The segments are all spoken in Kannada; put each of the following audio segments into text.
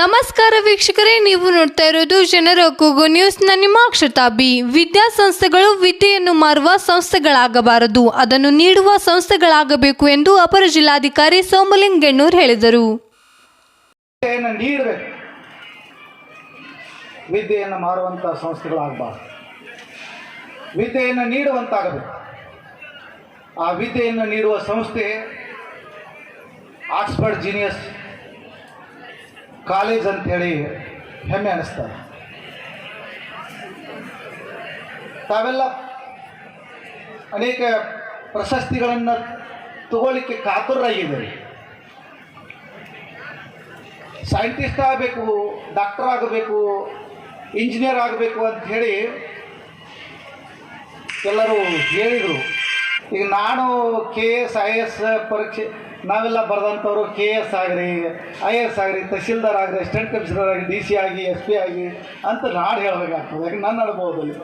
ನಮಸ್ಕಾರ ವೀಕ್ಷಕರೇ, ನೀವು ನೋಡ್ತಾ ಇರೋದು ಜನರ ಕೂಗು ನ್ಯೂಸ್ ನಿಮ್ಮ ಅಕ್ಷತಾ ಬಿ. ವಿದ್ಯಾಸಂಸ್ಥೆಗಳು ವಿದ್ಯೆಯನ್ನು ಮಾರುವ ಸಂಸ್ಥೆಗಳಾಗಬಾರದು. ಅದನ್ನು ನೀಡುವ ಸಂಸ್ಥೆಗಳಾಗಬೇಕು ಎಂದು ಅಪರ ಜಿಲ್ಲಾಧಿಕಾರಿ ಸೋಮಲಿಂಗಣ್ಣೂರ್ ಹೇಳಿದರು. ವಿದ್ಯೆಯನ್ನು ಮಾರುವಂಥ ಸಂಸ್ಥೆಗಳಾಗಬಾರ್ದು. ವಿದ್ಯೆಯನ್ನು ನೀಡುವಂತಾಗಬೇಕು. ಆ ವಿದ್ಯೆಯನ್ನು ನೀಡುವ ಸಂಸ್ಥೆ ಆಕ್ಸ್ಫರ್ಡ್ ಜೀನಿಯಸ್ ಕಾಲೇಜ್ ಅಂಥೇಳಿ ಹೆಮ್ಮೆ ಅನ್ನಿಸ್ತಾರೆ ತಾವೆಲ್ಲ ಅನೇಕ ಪ್ರಶಸ್ತಿಗಳನ್ನು ತಗೊಳ್ಳಿಕ್ಕೆ ಕಾತುರರಾಗಿದ್ದೀರಿ ಸೈಂಟಿಸ್ಟ್ ಆಗಬೇಕು, ಡಾಕ್ಟರ್ ಆಗಬೇಕು, ಇಂಜಿನಿಯರ್ ಆಗಬೇಕು ಅಂತ ಹೇಳಿ ಎಲ್ಲರೂ ಹೇಳಿದರು. ಈಗ ನಾನು ಕೆ ಎಸ್ ಐ ಎಸ್ ಪರೀಕ್ಷೆ, ನಾವೆಲ್ಲ ಬರೆದಂಥವ್ರು ಕೆ ಎಸ್ ಆಗ್ರಿ ಐ ಎಸ್ ಆಗ್ರಿ, ತಹಶೀಲ್ದಾರ್ ಆಗ್ರಿ ಅಸಿಸ್ಟೆಂಟ್ ಕಮಿಷನರ್ ಆಗಿ ಡಿ ಸಿ ಆಗಿ ಎಸ್ ಪಿ ಆಗಿ ಅಂತ ನಾಡು ಹೇಳಬೇಕಾಗ್ತದೆ. ಯಾಕೆ ನನ್ನ ಅನುಭವದಲ್ಲಿ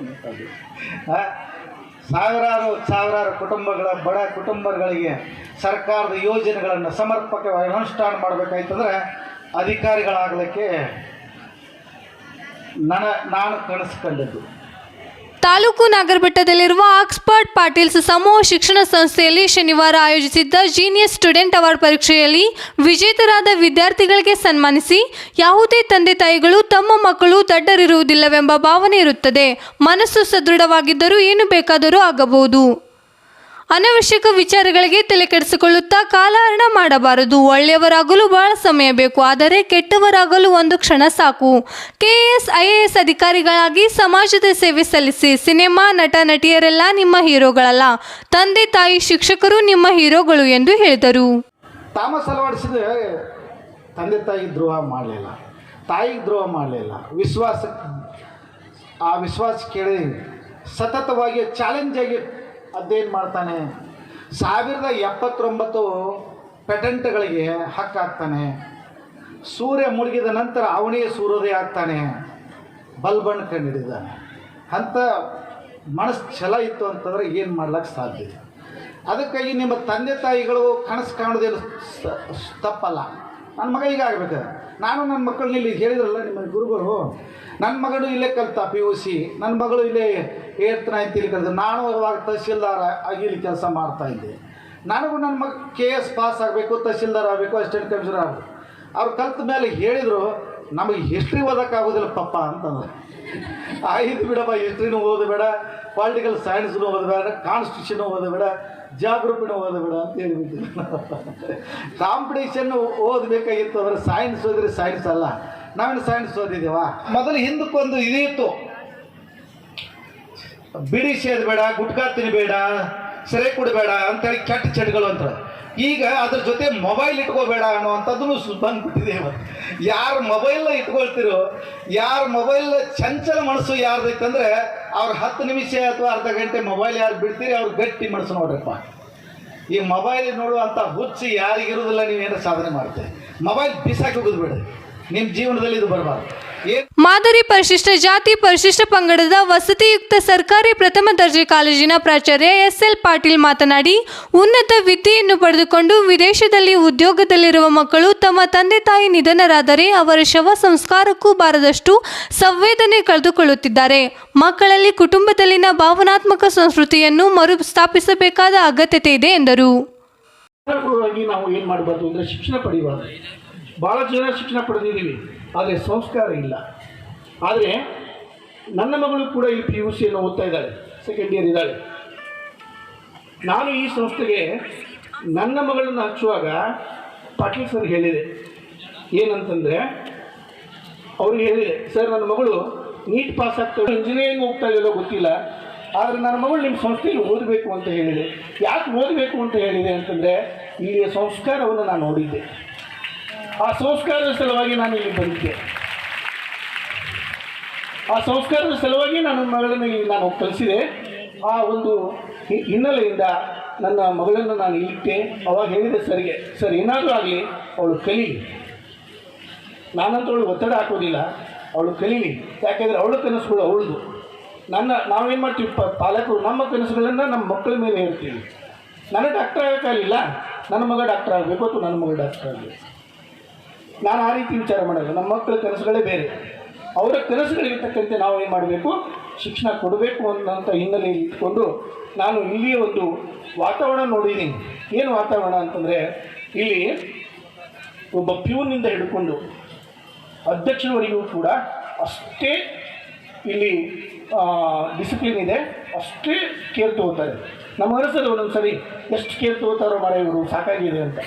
ಸಾವಿರಾರು ಸಾವಿರಾರು ಕುಟುಂಬಗಳ, ಬಡ ಕುಟುಂಬಗಳಿಗೆ ಸರ್ಕಾರದ ಯೋಜನೆಗಳನ್ನು ಸಮರ್ಪಕವಾಗಿ ಅನುಷ್ಠಾನ ಮಾಡಬೇಕಾಯ್ತಂದ್ರೆ ಅಧಿಕಾರಿಗಳಾಗಲಿಕ್ಕೆ ನನ್ನ ನಾನು ಕನಸ್ಕೊಂಡಿದ್ದು ತಾಲೂಕು ನಾಗರಬೆಟ್ಟದಲ್ಲಿರುವ ಆಕ್ಸ್ಫರ್ಡ್ ಪಾಟೀಲ್ಸ್ ಸಮೂಹ ಶಿಕ್ಷಣ ಸಂಸ್ಥೆಯಲ್ಲಿ ಶನಿವಾರ ಆಯೋಜಿಸಿದ್ದ ಜೀನಿಯಸ್ ಸ್ಟೂಡೆಂಟ್ ಅವಾರ್ಡ್ ಪರೀಕ್ಷೆಯಲ್ಲಿ ವಿಜೇತರಾದ ವಿದ್ಯಾರ್ಥಿಗಳಿಗೆ ಸನ್ಮಾನಿಸಿ ಯಾವುದೇ ತಂದೆ ತಾಯಿಗಳು ತಮ್ಮ ಮಕ್ಕಳು ದಡ್ಡರಿರುವುದಿಲ್ಲವೆಂಬ ಭಾವನೆ ಇರುತ್ತದೆ. ಮನಸ್ಸು ಸದೃಢವಾಗಿದ್ದರೂ ಏನು ಬೇಕಾದರೂ ಆಗಬಹುದು. ಅನವಶ್ಯಕ ವಿಚಾರಗಳಿಗೆ ತಲೆ ಕೆಡಿಸಿಕೊಳ್ಳುತ್ತಾ ಕಾಲಹರಣ ಮಾಡಬಾರದು. ಒಳ್ಳೆಯವರಾಗಲು ಬಹಳ ಸಮಯ ಬೇಕು, ಆದರೆ ಕೆಟ್ಟವರಾಗಲು ಒಂದು ಕ್ಷಣ ಸಾಕು. ಕೆಎಎಸ್ ಐಎಎಸ್ ಅಧಿಕಾರಿಗಳಾಗಿ ಸಮಾಜದ ಸೇವೆ ಸಲ್ಲಿಸಿ, ಸಿನಿಮಾ, ನಟ, ನಟಿಯರೆಲ್ಲ ನಿಮ್ಮ ಹೀರೋಗಳಲ್ಲ. ತಂದೆ, ತಾಯಿ, ಶಿಕ್ಷಕರು ನಿಮ್ಮ ಹೀರೋಗಳು ಎಂದು ಹೇಳಿದರು. ತಾಮಸ್ ಅಳವಡಿಸಿದ ತಂದೆ, ತಾಯಿ ದ್ರೋಹ ಮಾಡಲಿಲ್ಲ. ತಾಯಿಗೆ ದ್ರೋಹ ಮಾಡಲಿಲ್ಲ. ವಿಶ್ವಾಸ, ಆ ವಿಶ್ವಾಸ ಕೇಳಿ ಸತತವಾಗಿ ಚಾಲೆಂಜಾಗಿ ಅದೇನು ಮಾಡ್ತಾನೆ? ಸಾವಿರದ ಎಪ್ಪತ್ತೊಂಬತ್ತು ಪೆಟೆಂಟ್ಗಳಿಗೆ ಹಕ್ಕಾಗ್ತಾನೆ ಸೂರ್ಯ ಮುಳುಗಿದ ನಂತರ ಅವನೇ ಸೂರ್ಯೋದಯ ಆಗ್ತಾನೆ. ಬಲ್ಬಣ್ಣ ಕಂಡಿದ್ದಾನೆ ಅಂತ ಮನಸ್ಸು ಛಲ ಇತ್ತು ಅಂತಂದ್ರೆ ಏನು ಮಾಡ್ಲಿಕ್ಕೆ ಸಾಧ್ಯ ಅದಕ್ಕಾಗಿ ನಿಮ್ಮ ತಂದೆ ತಾಯಿಗಳು ಕನಸು ಕಾಣೋದೇನು ತಪ್ಪಲ್ಲ. ನನ್ನ ಮಗ ಈಗ ಆಗ್ಬೇಕು ನಾನು ನನ್ನ ಮಕ್ಕಳನ್ನ ಇಲ್ಲಿ ಹೇಳಿದ್ರಲ್ಲ ನಿಮ್ಮ ಗುರುಗಳು, ನನ್ನ ಮಗಳು ಇಲ್ಲೇ ಕಲಿತ ಪಿ ಯು ಸಿ ನನ್ನ ಮಗಳು ಇಲ್ಲೇ ಏತ್ ಅಂತ ಇಲ್ಲಿ ಕಲಿತ, ನಾನು ಅವಾಗ ತಹಸೀಲ್ದಾರ ಆಗಿ ಇಲ್ಲಿ ಕೆಲಸ ಮಾಡ್ತಾ ಇದ್ದೆ. ನನಗೂ ನನ್ನ ಮಗ ಕೆ ಎಸ್ ಪಾಸ್ ಆಗಬೇಕು, ತಹಶೀಲ್ದಾರ್ ಆಗಬೇಕು ಅಸಿಸ್ಟೆಂಟ್ ಕಮಿಷನರ್ ಆಗಬೇಕು. ಅವ್ರು ಕಲ್ತ ಮೇಲೆ ಹೇಳಿದರು ನಮಗೆ ಹಿಸ್ಟ್ರಿ ಓದೋಕ್ಕಾಗೋದಿಲ್ಲ ಪಪ್ಪ ಅಂತಂದ್ರೆ. ಆಯ್ತು ಬಿಡಪ್ಪ ಹಿಸ್ಟ್ರಿನೂ ಓದಬೇಡ ಪೊಲಿಟಿಕಲ್ ಸೈನ್ಸ್ನೂ ಓದಬೇಡ ಕಾನ್ಸ್ಟಿಟ್ಯೂಷನ್ ಓದಬೇಡ ಜಾಗೃಪಿನೂ ಓದಬೇಡ ಅಂತ ಹೇಳಿಬಿಟ್ಟು ಕಾಂಪಿಟೇಷನ್ ಓದಬೇಕಾಗಿತ್ತು ಅಂದರೆ ಸೈನ್ಸ್ ಓದಿದ್ರೆ ಸೈನ್ಸ್ ಅಲ್ಲ. ನಾವೇನು ಸೈನ್ಸ್ ಓದಿದ್ದೀವ ಮೊದಲು ಹಿಂದಕ್ಕೊಂದು ಇದಿತ್ತು. ಬಿಡಿ ಸೇದಬೇಡ ಗುಟ್ಕಾ ತಿನ್ನಬೇಡ ಸೆರೆ ಕುಡಬೇಡ ಅಂತೇಳಿ ಕೆಟ್ಟ ಚಟಗಳು ಅಂತ ಈಗ ಅದ್ರ ಜೊತೆ ಮೊಬೈಲ್ ಇಟ್ಕೋಬೇಡ ಅನ್ನುವಂಥದ್ದು ಬಂದ್ಬಿಟ್ಟಿದೆ ಯಾರು ಮೊಬೈಲ್ನ ಇಟ್ಕೊಳ್ತಿರೋ, ಯಾರ ಮೊಬೈಲ್ ಚಂಚಲ ಮನಸ್ಸು ಯಾರ್ದೈತಂದ್ರೆ ಅವ್ರ ಹತ್ತು ನಿಮಿಷ ಅಥವಾ ಅರ್ಧ ಗಂಟೆ ಮೊಬೈಲ್ ಯಾರು ಬಿಡ್ತೀರಿ, ಅವ್ರು ಗಟ್ಟಿ ಮನಸ್ಸು ನೋಡ್ರಪ್ಪ. ಈ ಮೊಬೈಲ್ ನೋಡುವಂಥ ಹುಚ್ಚು ಯಾರಿಗಿರೋದಿಲ್ಲ ನೀವೇನು ಸಾಧನೆ ಮಾಡ್ತೀರಿ. ಮೊಬೈಲ್ ಬಿಸಾಕಿ ಹೋಗೋದು ಬಿಡ್ರಿ. ನಿಮ್ಮ ಜೀವನದಲ್ಲಿ ಇದು ಬರಬಾರ್ದು. ಮಾದರಿ ಪರಿಶಿಷ್ಟ ಜಾತಿ ಪರಿಶಿಷ್ಟ ಪಂಗಡದ ವಸತಿಯುಕ್ತ ಸರ್ಕಾರಿ ಪ್ರಥಮ ದರ್ಜೆ ಕಾಲೇಜಿನ ಪ್ರಾಚಾರ್ಯ ಎಸ್ಎಲ್ ಪಾಟೀಲ್ ಮಾತನಾಡಿ, ಉನ್ನತ ವಿದ್ಯೆಯನ್ನು ಪಡೆದುಕೊಂಡು ವಿದೇಶದಲ್ಲಿ ಉದ್ಯೋಗದಲ್ಲಿರುವ ಮಕ್ಕಳು ತಮ್ಮ ತಂದೆ ತಾಯಿ ನಿಧನರಾದರೆ ಅವರ ಶವ ಸಂಸ್ಕಾರಕ್ಕೂ ಬಾರದಷ್ಟು ಸಂವೇದನೆ ಕಳೆದುಕೊಳ್ಳುತ್ತಿದ್ದಾರೆ. ಮಕ್ಕಳಲ್ಲಿ ಕುಟುಂಬದಲ್ಲಿನ ಭಾವನಾತ್ಮಕ ಸಂಸ್ಕೃತಿಯನ್ನು ಮರುಸ್ಥಾಪಿಸಬೇಕಾದ ಅಗತ್ಯತೆ ಇದೆ ಎಂದರು. ನಾವು ಶಿಕ್ಷಣ ಭಾಳ ಜನ ಶಿಕ್ಷಣ ಪಡೆದಿದ್ದೀವಿ, ಆದರೆ ಸಂಸ್ಕಾರ ಇಲ್ಲ. ಆದರೆ ನನ್ನ ಮಗಳು ಕೂಡ ಈ ಪಿ ಯು ಸಿಯನ್ನು ಓದ್ತಾ ಇದ್ದಾಳೆ ಸೆಕೆಂಡ್ ಇಯರ್ ಇದ್ದಾಳೆ. ನಾನು ಈ ಸಂಸ್ಥೆಗೆ ನನ್ನ ಮಗಳನ್ನು ಹಚ್ಚುವಾಗ ಪಾಟೀಲ್ ಸರ್ ಹೇಳಿದೆ. ಏನಂತಂದರೆ ಅವ್ರಿಗೆ ಹೇಳಿದೆ ಸರ್ ನನ್ನ ಮಗಳು ನೀಟ್ ಪಾಸ್ ಆಗ್ತಾಳೆ ಇಂಜಿನಿಯರಿಂಗ್ ಹೋಗ್ತಾ ಇಲ್ಲೋ ಗೊತ್ತಿಲ್ಲ, ಆದರೆ ನನ್ನ ಮಗಳು ನಿಮ್ಮ ಸಂಸ್ಥೆಯಲ್ಲಿ ಓದಬೇಕು ಅಂತ ಹೇಳಿದೆ. ಯಾಕೆ ಓದಬೇಕು ಅಂತ ಹೇಳಿದೆ ಅಂತಂದರೆ, ಇಲ್ಲಿಯ ಸಂಸ್ಕಾರವನ್ನು ನಾನು ನೋಡಿದ್ದೆ. ಆ ಸಂಸ್ಕಾರದ ಸಲುವಾಗಿ ನಾನು ಇಲ್ಲಿ ಬಂದಿದ್ದೆ. ಆ ಸಂಸ್ಕಾರದ ಸಲುವಾಗಿ ನನ್ನ ಮಗಳನ್ನು ಇಲ್ಲಿ ನಾನು ಕಲಿಸಿದೆ ಆ ಒಂದು ಹಿನ್ನೆಲೆಯಿಂದ ನನ್ನ ಮಗಳನ್ನು ನಾನು ಇಟ್ಟೆ. ಅವಾಗ ಹೇಳಿದೆ ಸರಿಗೆ, ಸರ್, ಏನಾದರೂ ಆಗಲಿ, ಅವಳು ಕಲೀಲಿ. ನಾನಂತೂ ಅವಳು ಒತ್ತಡ ಹಾಕೋದಿಲ್ಲ. ಅವಳು ಕಲೀಲಿ. ಯಾಕೆಂದರೆ ಅವಳ ಕನಸುಗಳು ಅವಳದು. ನನ್ನ, ನಾವೇನು ಮಾಡ್ತೀವಿ? ಪ, ಪಾಲಕರು ನಮ್ಮ ಕನಸುಗಳನ್ನು ನಮ್ಮ ಮಕ್ಕಳ ಮೇಲೆ ಹೇಳ್ತೀವಿ. ನನಗೆ ಡಾಕ್ಟರ್ ಆಗೋಕ್ಕಾಗಲಿಲ್ಲ. ನನ್ನ ಮಗ ಡಾಕ್ಟರ್ ಆಗಬೇಕು. ಅಥವಾ ನನ್ನ ಮಗ ಡಾಕ್ಟರ್ ಆಗಬೇಕು. ನಾನು ಆ ರೀತಿ ವಿಚಾರ ಮಾಡೋದು. ನಮ್ಮ ಮಕ್ಕಳ ಕನಸುಗಳೇ ಬೇರೆ. ಅವರ ಕನಸುಗಳಿರ್ತಕ್ಕಂತೆ ನಾವು ಏನು ಮಾಡಬೇಕು? ಶಿಕ್ಷಣ ಕೊಡಬೇಕು ಅನ್ನೋಂಥ ಹಿನ್ನೆಲೆಯಲ್ಲಿ ಇಟ್ಕೊಂಡು ನಾನು ಇಲ್ಲಿಯ ಒಂದು ವಾತಾವರಣ ನೋಡಿದ್ದೀನಿ. ಏನು ವಾತಾವರಣ ಅಂತಂದರೆ, ಇಲ್ಲಿ ಒಬ್ಬ ಪ್ಯೂನಿಂದ ಹಿಡ್ಕೊಂಡು ಅಧ್ಯಕ್ಷರವರೆಗೂ ಕೂಡ ಅಷ್ಟೇ ಇಲ್ಲಿ ಡಿಸಿಪ್ಲಿನ್ ಇದೆ. ಅಷ್ಟೇ ಕೇರ್ ತಗೋತಾರೆ. ನಮ್ಮ ಅನಿಸೋದು ಒಂದೊಂದು ಸರಿ ಎಷ್ಟು ಕೇರ್ ತಗೋತಾರೋ ಮರ ಇವರು, ಸಾಕಾಗಿದೆ ಅಂತ.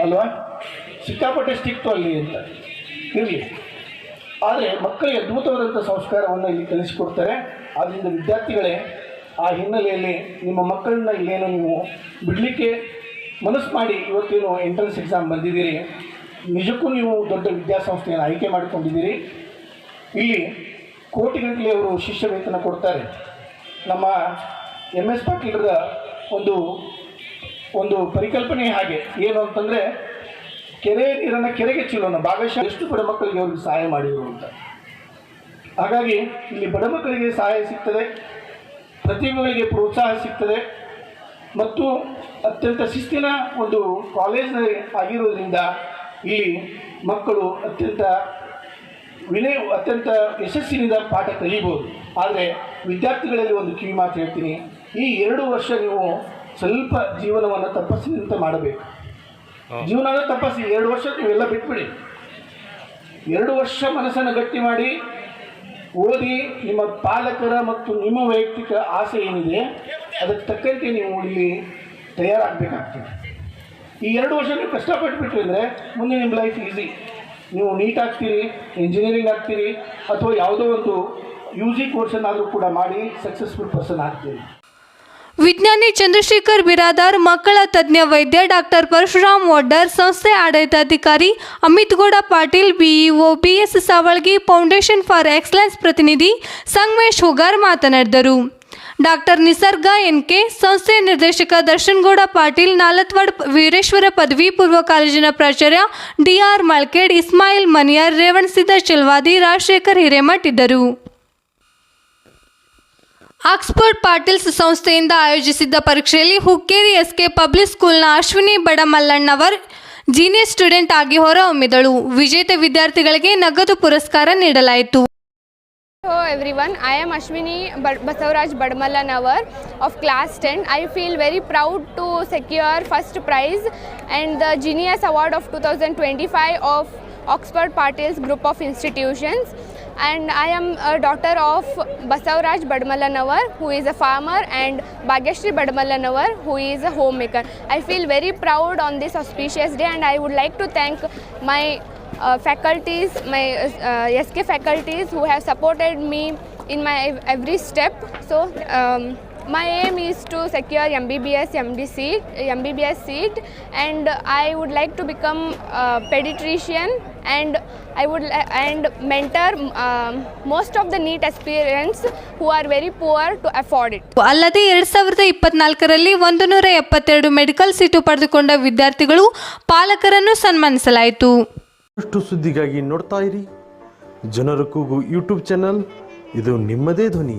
ಅಲ್ವಾ? ಸಿಕ್ಕಾಪಟ್ಟೆ ಸ್ಟಿಕ್ತು ಅಲ್ಲಿ ಅಂತ ಇರಲಿ. ಆದರೆ ಮಕ್ಕಳಿಗೆ ಅದ್ಭುತವಾದಂಥ ಸಂಸ್ಕಾರವನ್ನು ಇಲ್ಲಿ ಕಲಿಸಿಕೊಡ್ತಾರೆ ಆದ್ದರಿಂದ ವಿದ್ಯಾರ್ಥಿಗಳೇ, ಆ ಹಿನ್ನೆಲೆಯಲ್ಲಿ ನಿಮ್ಮ ಮಕ್ಕಳನ್ನ ಇಲ್ಲೇನು ನೀವು ಬಿಡಲಿಕ್ಕೆ ಮನಸ್ಸು ಮಾಡಿ ಇವತ್ತೇನು ಎಂಟ್ರೆನ್ಸ್ ಎಕ್ಸಾಮ್ ಬಂದಿದ್ದೀರಿ ನಿಜಕ್ಕೂ ನೀವು ದೊಡ್ಡ ವಿದ್ಯಾಸಂಸ್ಥೆಯನ್ನು ಆಯ್ಕೆ ಮಾಡಿಕೊಂಡಿದ್ದೀರಿ. ಇಲ್ಲಿ ಕೋಟಿಗಟ್ಟಲೆ ಅವರು ಶಿಷ್ಯ ವೇತನ ಕೊಡ್ತಾರೆ. ನಮ್ಮ ಎಂ ಎಸ್ ಪಾಟೀಲ್ರ ಒಂದು ಒಂದು ಪರಿಕಲ್ಪನೆ ಹಾಗೆ. ಏನು ಅಂತಂದರೆ ಕೆರೆ ನೀರನ್ನು ಕೆರೆಗೆ ಚೆಲ್ಲೋಣ ಭಾಗಶಃ ಎಷ್ಟು ಬಡ ಮಕ್ಕಳಿಗೆ ಅವ್ರಿಗೆ ಸಹಾಯ ಮಾಡಿದರು ಅಂತ. ಹಾಗಾಗಿ ಇಲ್ಲಿ ಬಡ ಮಕ್ಕಳಿಗೆ ಸಹಾಯ ಸಿಗ್ತದೆ, ಪ್ರತಿಭೆಗಳಿಗೆ ಪ್ರೋತ್ಸಾಹ ಸಿಗ್ತದೆ, ಮತ್ತು ಅತ್ಯಂತ ಶಿಸ್ತಿನ ಒಂದು ಕಾಲೇಜ್ನಲ್ಲಿ ಆಗಿರೋದ್ರಿಂದ ಇಲ್ಲಿ ಮಕ್ಕಳು ಅತ್ಯಂತ ವಿನಯ, ಅತ್ಯಂತ ಯಶಸ್ಸಿನಿಂದ ಪಾಠ ಕಲಿಬೋದು. ಆದರೆ ವಿದ್ಯಾರ್ಥಿಗಳಲ್ಲಿ ಒಂದು ಕಿವಿ ಮಾತು ಹೇಳ್ತೀನಿ, ಈ ಎರಡು ವರ್ಷ ನೀವು ಸ್ವಲ್ಪ ಜೀವನವನ್ನು ತಪಸ್ಸಿನಿಂದ ಮಾಡಬೇಕು. ಜೀವನದ ತಪಸ್ಸಿ ಎರಡು ವರ್ಷ ನೀವೆಲ್ಲ ಬಿಟ್ಬಿಡಿ. ಎರಡು ವರ್ಷ ಮನಸ್ಸನ್ನು ಗಟ್ಟಿ ಮಾಡಿ, ಓದಿ ನಿಮ್ಮ ಪಾಲಕರ ಮತ್ತು ನಿಮ್ಮ ವೈಯಕ್ತಿಕ ಆಸೆ ಏನಿದೆ, ಅದಕ್ಕೆ ತಕ್ಕಂತೆ ನೀವು ಇಲ್ಲಿ ತಯಾರಾಗಬೇಕಾಗ್ತದೆ. ಈ ಎರಡು ವರ್ಷ ನೀವು ಕಷ್ಟಪಟ್ಟುಬಿಟ್ರಿ ಅಂದರೆ ಮುಂದೆ ನಿಮ್ಮ ಲೈಫ್ ಈಸಿ ನೀವು ನೀಟ್ ಆಗ್ತೀರಿ ಇಂಜಿನಿಯರಿಂಗ್ ಆಗ್ತೀರಿ, ಅಥವಾ ಯಾವುದೋ ಒಂದು ಯು ಜಿ ಕೋರ್ಸನ್ನಾದರೂ ಕೂಡ ಮಾಡಿ ಸಕ್ಸಸ್ಫುಲ್ ಪರ್ಸನ್ ಆಗ್ತೀರಿ. ವಿಜ್ಞಾನಿ ಚಂದ್ರಶೇಖರ್ ಬಿರಾದಾರ್, ಮಕ್ಕಳ ತಜ್ಞ ವೈದ್ಯ ಡಾಕ್ಟರ್ ಪರಶುರಾಮ್ ವಡ್ಡರ್, ಸಂಸ್ಥೆ ಆಡಳಿತಾಧಿಕಾರಿ Amit Gowda Patil, BEO BS Savalgi foundation for excellence ಪ್ರತಿನಿಧಿ ಸಂಗಮೇಶ್ ಹುಗಾರ್ ಮಾತನಾಡಿದರು. ಡಾಕ್ಟರ್ ನಿಸರ್ಗ ಎನ್ಕೆ ಸಂಸ್ಥೆಯ ನಿರ್ದೇಶಕ ದರ್ಶನ್ ಗೌಡ ಪಾಟೀಲ್, ನಾಲತ್ವಾಡ್ ವೀರೇಶ್ವರ ಪದವಿ ಪೂರ್ವ ಕಾಲೇಜಿನ ಪ್ರಾಚಾರ್ಯ ಡಿಆರ್ ಮಳ್ಕೇಡ್ ಇಸ್ಮಾಯಿಲ್ ಮನಿಯಾರ್, ರೇವಣಸಿದ್ದ ಚೆಲ್ವಾದಿ, ರಾಜಶೇಖರ್ ಹಿರೇಮಠ್ ಇದ್ದರು. ಆಕ್ಸ್ಫರ್ಡ್ ಪಾಟೀಲ್ಸ್ ಸಂಸ್ಥೆಯಿಂದ ಆಯೋಜಿಸಿದ್ದ ಪರೀಕ್ಷೆಯಲ್ಲಿ ಹುಕ್ಕೇರಿ ಎಸ್ಕೆ ಪಬ್ಲಿಕ್ ಸ್ಕೂಲ್ನ ಅಶ್ವಿನಿ ಬಡಮಲ್ಲಣ್ಣವರ್ ಜೀನಿಯರ್ ಸ್ಟೂಡೆಂಟ್ ಆಗಿ ಹೊರಹೊಮ್ಮಿದಳು. ವಿಜೇತ ವಿದ್ಯಾರ್ಥಿಗಳಿಗೆ ನಗದು ಪುರಸ್ಕಾರ ನೀಡಲಾಯಿತು. ಹೋ everyone I am Ashwini Basavaraj Badmallan hour of class ten I feel very proud to secure first prize and the genius award of two thousand twenty five of Oxford Patils Group of Institutions. And I am a daughter of Basavaraj Badmala who is a farmer and Bhagyashri Badmala who is a homemaker. I feel very proud on this auspicious day and I would like to thank my uh, faculties, my uh, SK faculties who have supported me in my every step. So um, my aim is to secure MBBS MD seat, MBBS seat, and I would like to become a pediatrician and I would and mentor um, most of the neat aspirants who are very poor to afford it. ಅಲ್ಲದೆ ಎರಡ್ ಸಾವಿರದ ಇಪ್ಪತ್ನಾಲ್ಕರಲ್ಲಿ ಒಂದು ನೂರ ಎಪ್ಪತ್ತೆರಡು ಮೆಡಿಕಲ್ ಸೀಟು ಪಡೆದುಕೊಂಡ ವಿದ್ಯಾರ್ಥಿಗಳು ಪಾಲಕರನ್ನು ಸನ್ಮಾನಿಸಲಾಯಿತು ಅಷ್ಟು ಸುದ್ದಿಗಾಗಿ ನೋಡ್ತಾ ಇರಿ ಜನರ ಕೂಗು ಯೂಟ್ಯೂಬ್ ಚಾನಲ್ ಇದು ನಿಮ್ಮದೇ ಧ್ವನಿ